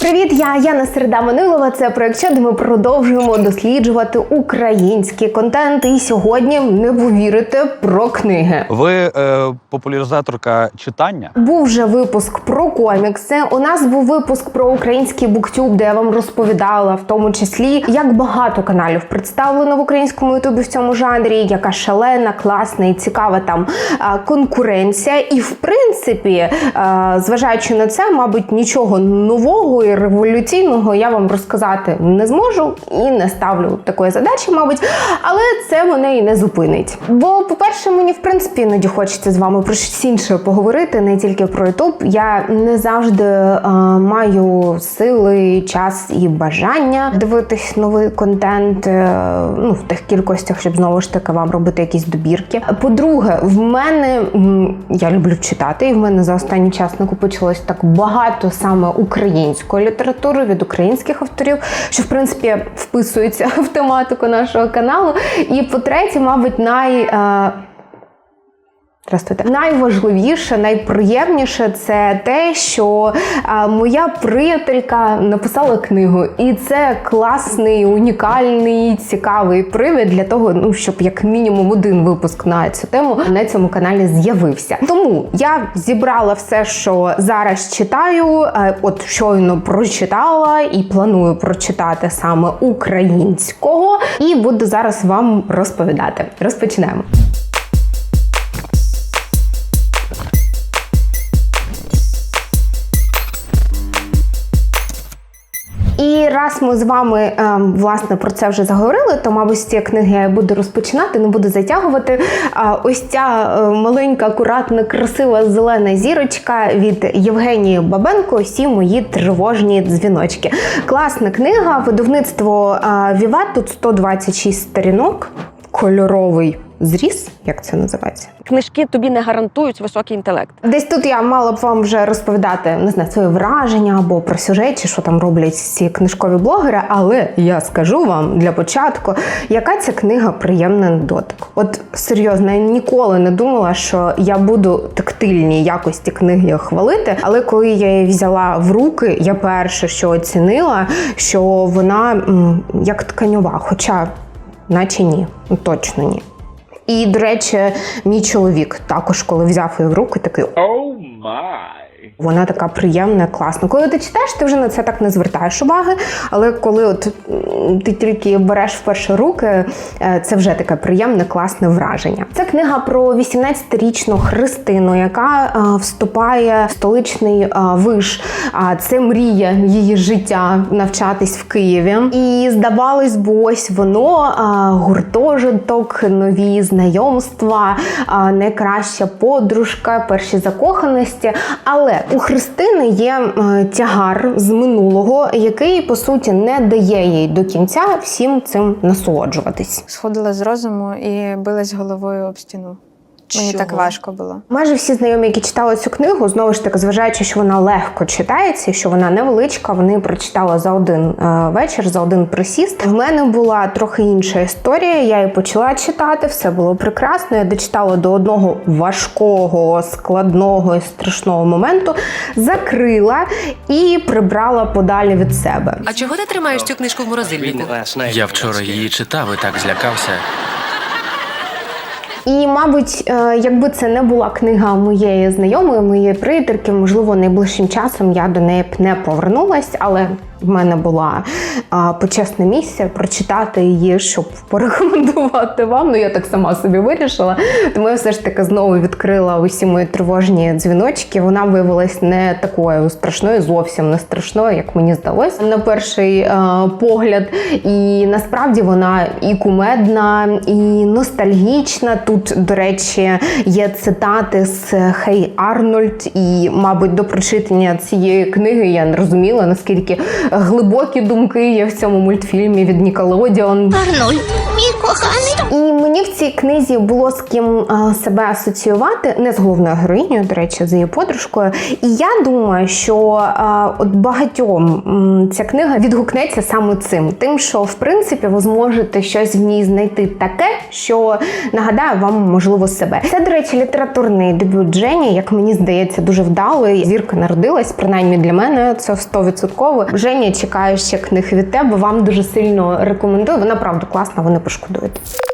Привіт, я Яна Середа Манилова. Це проект «Що», де ми продовжуємо досліджувати український контент. І сьогодні не повірите про книги. Ви е, популяризаторка читання? Був вже випуск про комікси. У нас був випуск про український буктюб, де я вам розповідала, в тому числі, як багато каналів представлено в українському ютубі в цьому жанрі, яка шалена, класна і цікава там а, конкуренція. І в принципі, а, зважаючи на це, мабуть, нічого нового і революційного я вам розказати не зможу і не ставлю такої задачі, мабуть, але це мене і не зупинить. Бо, по-перше, мені в принципі іноді хочеться з вами про щось інше поговорити, не тільки про Ютуб. Я не завжди е, маю сили, час і бажання дивитись новий контент е, ну, в тих кількостях, щоб знову ж таки вам робити якісь добірки. По-друге, в мене я люблю читати, і в мене за останній час накопичилось так багато саме української літератури від українських авторів, що в принципі вписується в тематику нашого каналу. І по-третє, мабуть, най. Здравствуйте. Найважливіше, найприємніше це те, що моя приятелька написала книгу, і це класний, унікальний, цікавий привід для того, ну щоб як мінімум один випуск на цю тему на цьому каналі з'явився. Тому я зібрала все, що зараз читаю. е, От щойно прочитала і планую прочитати саме українського, і буду зараз вам розповідати. Розпочнемо. Раз ми з вами ем, власне про це вже заговорили, то мабуть з цієї книги я буду розпочинати, не буду затягувати. А, ось ця е, маленька, акуратна, красива зелена зірочка від Євгенії Бабенко. Усі мої тривожні дзвіночки. Класна книга, видавництво Віват. Тут 126 сторінок, кольоровий зріз, як це називається. Книжки тобі не гарантують високий інтелект. Десь тут я мала б вам вже розповідати не знаю, свої враження або про сюжет, чи що там роблять ці книжкові блогери. Але я скажу вам для початку, яка ця книга приємна на дотик. От серйозно, я ніколи не думала, що я буду тактильні якості книги хвалити. Але коли я її взяла в руки, я перше, що оцінила, що вона м, як тканьова, хоча, наче ні, точно ні. І, до речі, мій чоловік також, коли взяв її в руки, такий Oh my. Вона така приємна, класна. Коли ти читаєш, ти вже на це так не звертаєш уваги. Але коли от ти тільки береш в перші руки, е, це вже таке приємне, класне враження. Це книга про 18-річну Христину, яка е, вступає в столичний е, виш. А це мрія її життя навчатись в Києві. І здавалось би, ось воно гуртожиток, нові знайомства, найкраща подружка, перші закоханості. Але у Христини є е, тягар з минулого, який по суті не дає їй до кінця всім цим насолоджуватись. Сходила з розуму і билась головою об стіну. Мені так важко було. Майже всі знайомі, які читали цю книгу, знову ж таки, зважаючи, що вона легко читається, що вона невеличка, вони прочитали за один е, вечір, за один присіст. В мене була трохи інша історія. Я її почала читати, все було прекрасно. Я дочитала до одного важкого, складного і страшного моменту, закрила і прибрала подалі від себе. А чого ти тримаєш цю книжку в морозильнику? Я вчора її читав і так злякався. І, мабуть, е, якби це не була книга моєї знайомої, моєї приятельки, можливо, найближчим часом я до неї б не повернулась, але в мене була а, почесна місія прочитати її, щоб порекомендувати вам. Ну я так сама собі вирішила. Тому я все ж таки знову відкрила усі мої тривожні дзвіночки. Вона виявилась не такою страшною, зовсім не страшною, як мені здалось на перший е, погляд. І насправді вона і кумедна, і ностальгічна. Тут, до речі, є цитати з Хей Арнольд, і, мабуть, до прочитання цієї книги я не розуміла, наскільки глибокі думки є в цьому мультфільмі від Нікалодіон. Арнольд, мій І мені в цій книзі було з ким себе асоціювати, не з головною героїнею, до речі, з її подружкою. І я думаю, що от багатьом ця книга відгукнеться саме цим, тим, що в принципі ви зможете щось в ній знайти таке, що нагадає вам можливо себе. Це, до речі, літературний дебют Жені, як мені здається, дуже вдалий. Зірка народилась, принаймні для мене це 100%. Женя чекає ще книг від тебе. Вам дуже сильно рекомендую. Вона правда класна, ви не пошкодуєте запит.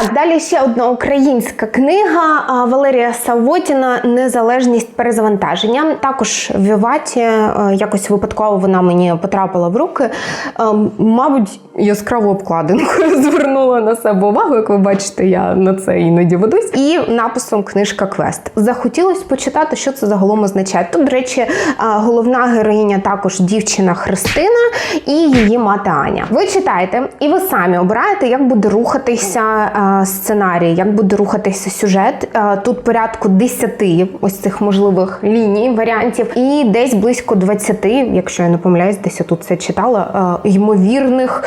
Так, далі ще одна українська книга Валерія Савотіна Незалежність перезавантаження. Також в Віваті е, якось випадково вона мені потрапила в руки. Ем, Мабуть, яскраву обкладинку звернула на себе увагу. Як ви бачите, я на це іноді ведусь. І написом книжка Квест. Захотілося почитати, що це загалом означає. Тут, до речі, головна героїня також дівчина Христина і її мати Аня. Ви читаєте, і ви самі обираєте, як буде рухатися сценарій, як буде рухатися сюжет. Тут порядку 10 ось цих можливих ліній, варіантів, і десь близько 20, якщо я не помиляюсь, десь я тут це читала, ймовірних.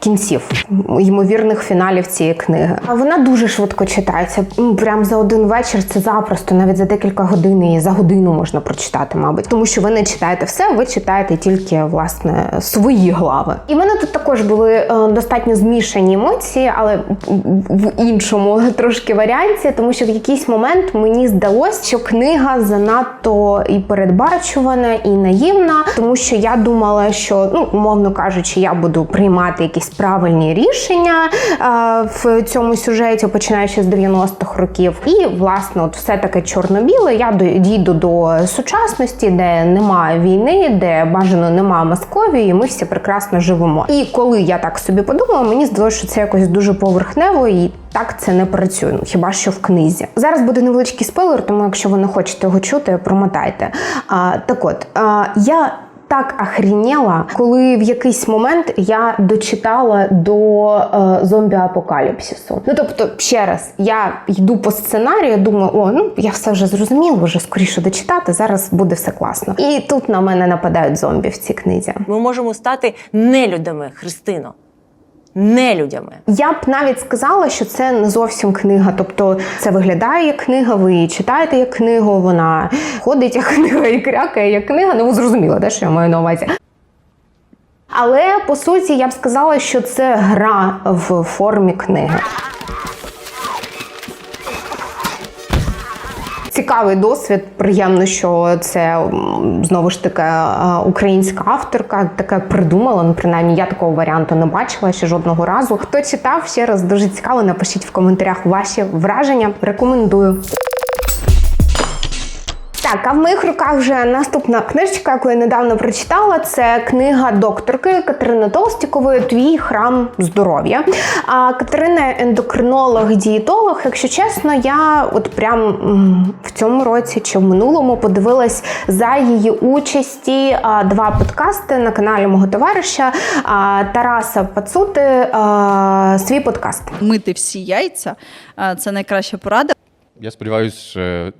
Кінців ймовірних фіналів цієї книги. А Вона дуже швидко читається. Прям за один вечір це запросто, навіть за декілька годин і за годину можна прочитати, мабуть, тому що ви не читаєте все, ви читаєте тільки власне свої глави. І в мене тут також були е, достатньо змішані емоції, але в іншому трошки варіанті, тому що в якийсь момент мені здалось, що книга занадто і передбачувана, і наївна, тому що я думала, що ну умовно кажучи, я буду приймати якісь правильні рішення е, в цьому сюжеті, починаючи з 90-х років. І власне, от все таке чорно-біле. Я дійду до сучасності, де немає війни, де бажано немає Московії, і ми всі прекрасно живемо. І коли я так собі подумала, мені здалося, що це якось дуже поверхнево і. Так це не працює, ну хіба що в книзі. Зараз буде невеличкий спойлер, тому якщо ви не хочете його чути, промотайте. А, так от, а, я так ахрінєла, коли в якийсь момент я дочитала до е, зомбі-апокаліпсису. Ну тобто, ще раз, я йду по сценарію, думаю, о, ну я все вже зрозуміла, вже скоріше дочитати. Зараз буде все класно. І тут на мене нападають зомбі в цій книзі. Ми можемо стати нелюдами, Христино. Нелюдями. Я б навіть сказала, що це не зовсім книга. Тобто це виглядає як книга, ви її читаєте як книгу, вона ходить як книга і крякає як книга. Ну ви де що я маю на увазі. Але по суті я б сказала, що це гра в формі книги. Цікавий досвід. Приємно, що це знову ж таки е, українська авторка таке придумала. Ну, принаймні, я такого варіанту не бачила ще жодного разу. Хто читав ще раз дуже цікаво. Напишіть в коментарях ваші враження. Рекомендую. Так, а в моїх руках вже наступна книжечка, яку я недавно прочитала. Це книга докторки Катерини Толстікової Твій храм здоров'я. А Катерина ендокринолог, дієтолог. Якщо чесно, я от прям в цьому році чи в минулому подивилась за її участі два подкасти на каналі мого товариша Тараса Пацути. Свій подкаст. мити всі яйця. Це найкраща порада. Я сподіваюся,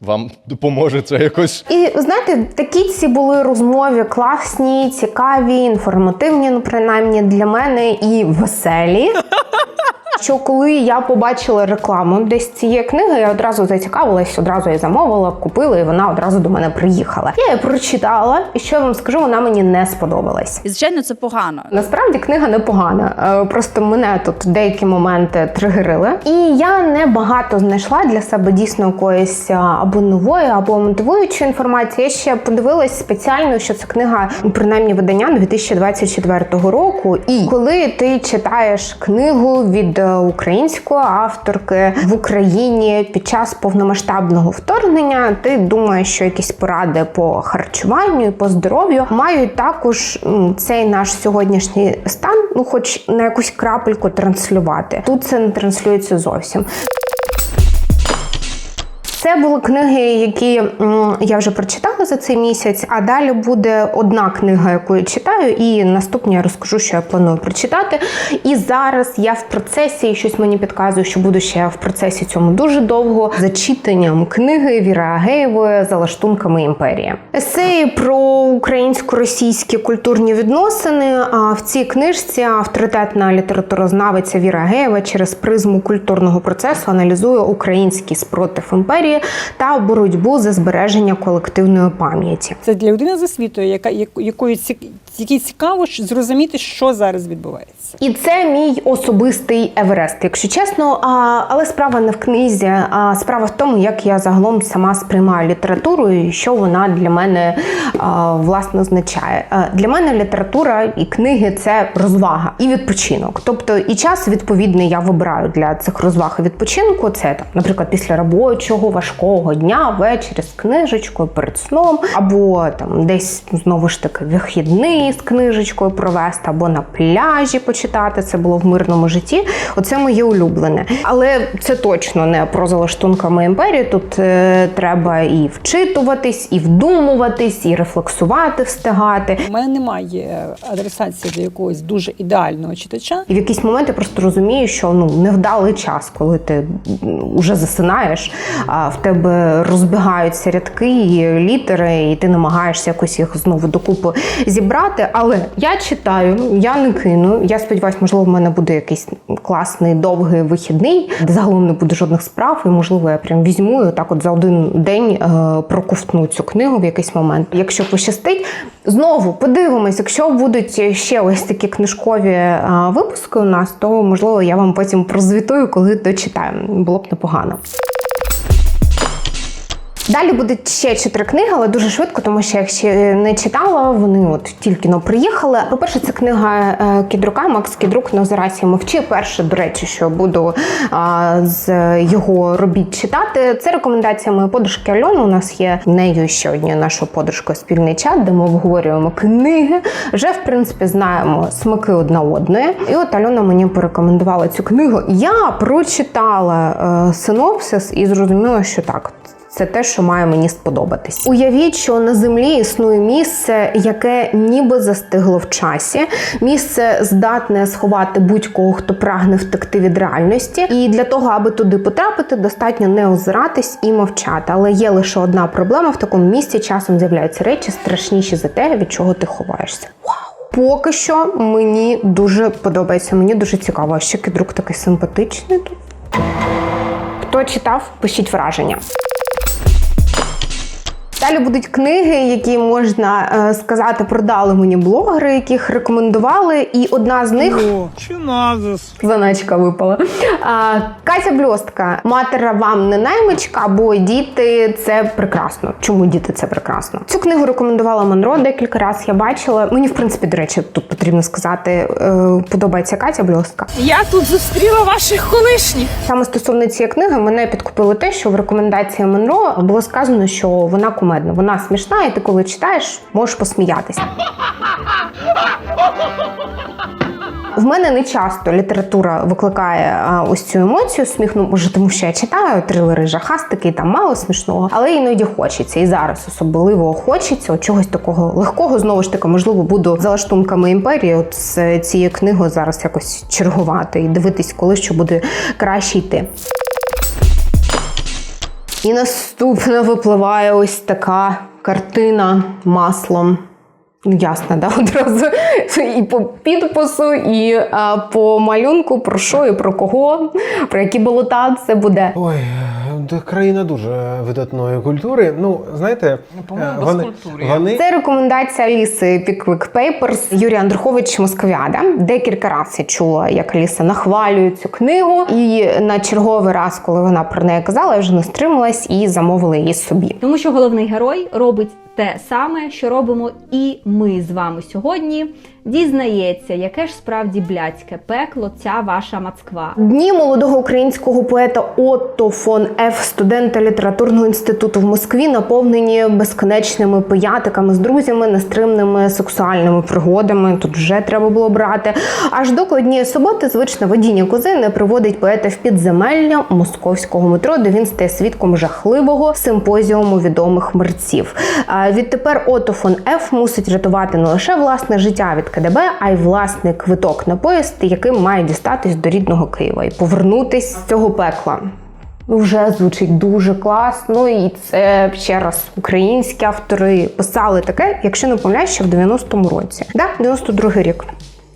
вам допоможе це якось. І знаєте, такі ці були розмови класні, цікаві, інформативні, ну принаймні для мене і веселі. Що коли я побачила рекламу десь цієї книги, я одразу зацікавилась, одразу її замовила, купила, і вона одразу до мене приїхала. Я її прочитала, і що я вам скажу, вона мені не сподобалась. І звичайно, це погано. Насправді книга непогана. Е, Просто мене тут деякі моменти тригерили. І я не багато знайшла для себе дійсно якоїсь або нової, або мотивуючої інформації. Я ще подивилась спеціально, що це книга, ну, принаймні видання 2024 року. І коли ти читаєш книгу від е, української авторки в Україні під час повномасштабного вторгнення, ти думаєш, що якісь поради по харчуванню і по здоров'ю мають також цей наш сьогоднішній стан, ну хоч на якусь крапельку транслювати. Тут це не транслюється зовсім. Це були книги, які я вже прочитала за цей місяць. А далі буде одна книга, яку я читаю, і наступні я розкажу, що я планую прочитати. І зараз я в процесі, і щось мені підказує, що буду ще в процесі цьому дуже довго зачитанням книги Віри Агеєвої за лаштунками імперії. Есеї про українсько-російські культурні відносини. А в цій книжці авторитетна літературознавиця Віра Агеєва через призму культурного процесу аналізує український спротив імперії та боротьбу за збереження колективної пам'яті. Це для людини з освітою, яка як- якої цік- якій цікаво зрозуміти, що зараз відбувається. І це мій особистий Еверест, якщо чесно. А, але справа не в книзі, а справа в тому, як я загалом сама сприймаю літературу і що вона для мене а, власне означає. А, Для мене література і книги це розвага і відпочинок. Тобто і час відповідний я вибираю для цих розваг і відпочинку. Це там, наприклад, після робочого важкого дня, ввечері з книжечкою перед сном, або там десь знову ж таки вихідний з книжечкою провести, або на пляжі почитати. Це було в мирному житті. Оце моє улюблене. Але це точно не про залаштунками імперії. Тут е, треба і вчитуватись, і вдумуватись, і рефлексувати, встигати. У мене немає адресації до якогось дуже ідеального читача. І в якийсь момент я просто розумію, що ну невдалий час, коли ти вже засинаєш, а в тебе розбігаються рядки і літери, і ти намагаєшся якось їх знову докупи зібрати. Але я читаю, я не кину. Я сподіваюся, можливо, в мене буде якийсь класний довгий вихідний, де загалом не буде жодних справ, і можливо, я прям візьму і так от за один день е, проковтну цю книгу в якийсь момент. Якщо пощастить, знову подивимось, якщо будуть ще ось такі книжкові е, випуски у нас, то можливо я вам потім прозвітую, коли дочитаю. Було б непогано. Далі будуть ще чотири книги, але дуже швидко, тому що я їх ще не читала. Вони от тільки но приїхали. По-перше, це книга е, Кідрука, Макс Кідрук «Нозерація мовчи. Перше, до речі, що буду а, з його робіт читати. Це рекомендація моєї подружки Альони. У нас є нею ще однією нашою подружкою спільний чат, де ми обговорюємо книги. Вже в принципі знаємо смаки одна одної. І от Альона мені порекомендувала цю книгу. Я прочитала е, синопсис і зрозуміла, що так. Це те, що має мені сподобатись. Уявіть, що на землі існує місце, яке ніби застигло в часі. Місце здатне сховати будь-кого, хто прагне втекти від реальності. І для того, аби туди потрапити, достатньо не озиратись і мовчати. Але є лише одна проблема: в такому місці часом з'являються речі страшніші за те, від чого ти ховаєшся. Поки що мені дуже подобається. Мені дуже цікаво. А ще кідрук такий симпатичний. Хто читав, пишіть враження. Далі будуть книги, які можна е, сказати, продали мені блогери, яких рекомендували. І одна з них заначка випала. А, Катя Бльостка, матера вам не наймичка, бо діти це прекрасно. Чому діти це прекрасно? Цю книгу рекомендувала Монро декілька разів. Я бачила. Мені, в принципі, до речі, тут потрібно сказати, е, подобається Катя Бльостка. Я тут зустріла ваших колишніх. Саме стосовно цієї книги мене підкупило те, що в рекомендації Монро було сказано, що вона кумедна, вона смішна, і ти коли читаєш, можеш посміятися. В мене не часто література викликає а, ось цю емоцію сміх, ну може, тому що я читаю трилери жахастики, там мало смішного, але іноді хочеться. І зараз особливо хочеться чогось такого легкого. Знову ж таки, можливо, буду за лаштунками імперії. От з цією книгою зараз якось чергувати і дивитись, коли що буде краще йти. І наступно випливає ось така картина маслом. Ясна, ясно, да, одразу і по підпису, і а, по малюнку, про що і про кого, про які болота це буде. Ой, країна дуже видатної культури. Ну, знаєте, е, вони, вони Це рекомендація Аліси Pickwick Papers Юрія Андрухович Московіада. Декілька разів я чула, як Аліса нахвалює цю книгу. І на черговий раз, коли вона про неї казала, я вже не стрималась і замовила її собі. Тому що головний герой робить те саме, що робимо і ми з вами сьогодні. Дізнається, яке ж справді блядське пекло ця ваша Москва. Дні молодого українського поета Отто фон Ф, студента літературного інституту в Москві, наповнені безконечними пиятиками з друзями, нестримними сексуальними пригодами. Тут вже треба було брати. Аж доки однієї суботи звичне водіння кози не приводить поета в підземелля московського метро, де він стає свідком жахливого симпозіуму відомих мерців. Відтепер Отто фон Ф мусить рятувати не лише власне життя від КДБ, а й власний квиток на поїзд, яким має дістатись до рідного Києва і повернутись з цього пекла. Ну, вже звучить дуже класно, і це ще раз українські автори писали таке, якщо не помиляюсь, ще в 90-му році. Да, 92-й рік.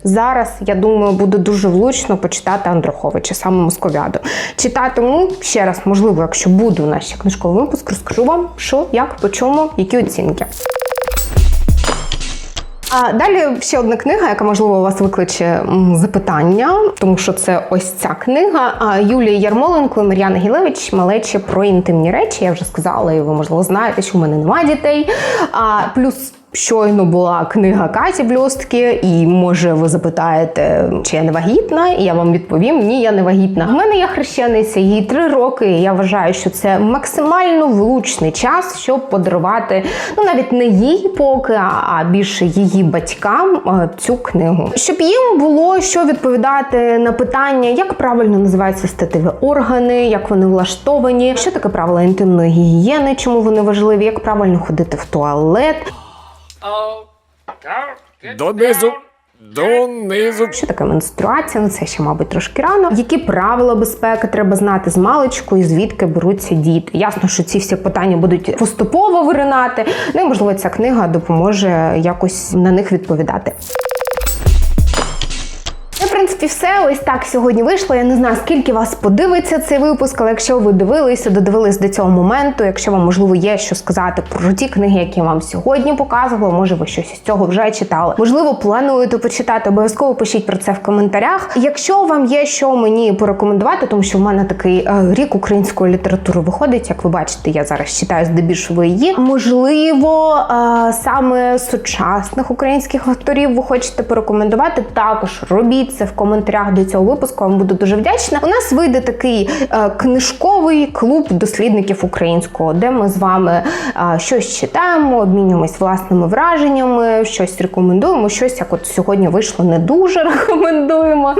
Зараз я думаю, буде дуже влучно почитати Андруховича, саме Московіаду. Читатиму ще раз, можливо, якщо буде у нас ще книжковий випуск, розкажу вам, що, як, по чому, які оцінки. Далі ще одна книга, яка можливо у вас викличе запитання, тому що це ось ця книга Юлії Ярмоленко і Мар'яни Гілевич Малечі про інтимні речі. Я вже сказала, і ви можливо знаєте, що в мене немає дітей. Плюс. Щойно була книга Каті Бльостки, і може ви запитаєте, чи я не вагітна, і я вам відповім: ні, я не вагітна. У мене є хрещениця, їй три роки. і Я вважаю, що це максимально влучний час, щоб подарувати ну навіть не їй поки, а- більше її батькам е, цю книгу, щоб їм було що відповідати на питання, як правильно називаються статеві органи, як вони влаштовані, що таке правила інтимної гігієни, чому вони важливі, як правильно ходити в туалет. Донизу. Донизу. Що таке менструація? Ну це ще, мабуть, трошки рано. Які правила безпеки треба знати з маличку і звідки беруться діти? Ясно, що ці всі питання будуть поступово виринати. Ну і можливо, ця книга допоможе якось на них відповідати. Ось так сьогодні вийшло. Я не знаю, скільки вас подивиться цей випуск, але якщо ви дивилися, додивились до цього моменту, якщо вам можливо є що сказати про ті книги, які я вам сьогодні показувала, може ви щось із цього вже читали. Можливо, плануєте почитати, обов'язково пишіть про це в коментарях. Якщо вам є що мені порекомендувати, тому що в мене такий е, рік української літератури виходить, як ви бачите, я зараз читаю здебільшого її. Можливо, е, саме сучасних українських авторів ви хочете порекомендувати. Також робіть це в коментарях до цього випуску. Вам буду дуже вдячна. У нас вийде такий е, книжковий клуб дослідників українського, де ми з вами е, щось читаємо, обмінюємось власними враженнями, щось рекомендуємо, щось як от сьогодні вийшло не дуже рекомендуємо.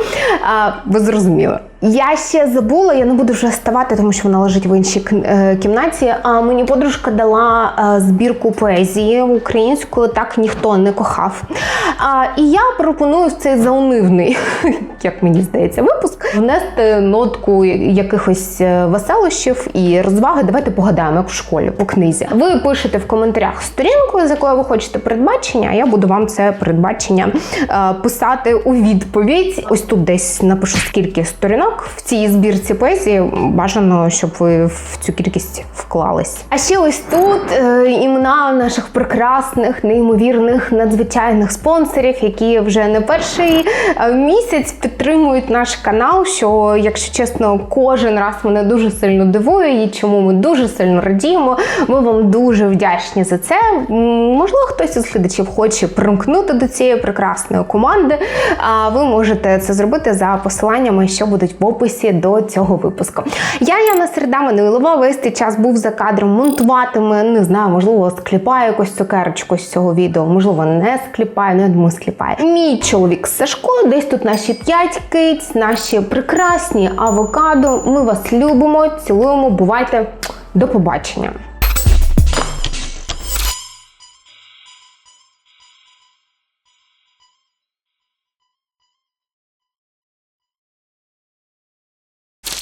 Ви зрозуміли. Я ще забула, я не буду вже ставати, тому що вона лежить в іншій е, кімнаті. А мені подружка дала е, збірку поезії українською, так ніхто не кохав. А, і я пропоную в цей заунивний, як мені здається, випуск внести нотку якихось е, веселощів і розваги. Давайте погадаємо, як в школі по книзі. Ви пишете в коментарях сторінку, з якою ви хочете передбачення, а я буду вам це передбачення писати у відповідь. Ось тут десь напишу скільки сторінок в цій збірці поезії. Бажано, щоб ви в цю кількість вклались. А ще ось тут е, імена наших прекрасних, неймовірних, надзвичайних спонсорів, які вже не перший е, місяць підтримують наш канал. Що, якщо чесно, кожен раз мене дуже сильно дивує, і чому ми дуже сильно радіємо. Ми вам дуже вдячні за це. Можливо, хтось із глядачів хоче примкнути до цієї прекрасної команди. А ви можете це зробити за посиланнями, що будуть описі до цього випуску. Я Яна Середа Манилова, весь цей час був за кадром, монтуватиме, не знаю, можливо, скліпає якусь цукерочку з цього відео, можливо, не скліпає, ну я думаю, скліпає. Мій чоловік Сашко, десь тут наші п'ять киць, наші прекрасні авокадо. Ми вас любимо, цілуємо. Бувайте, до побачення.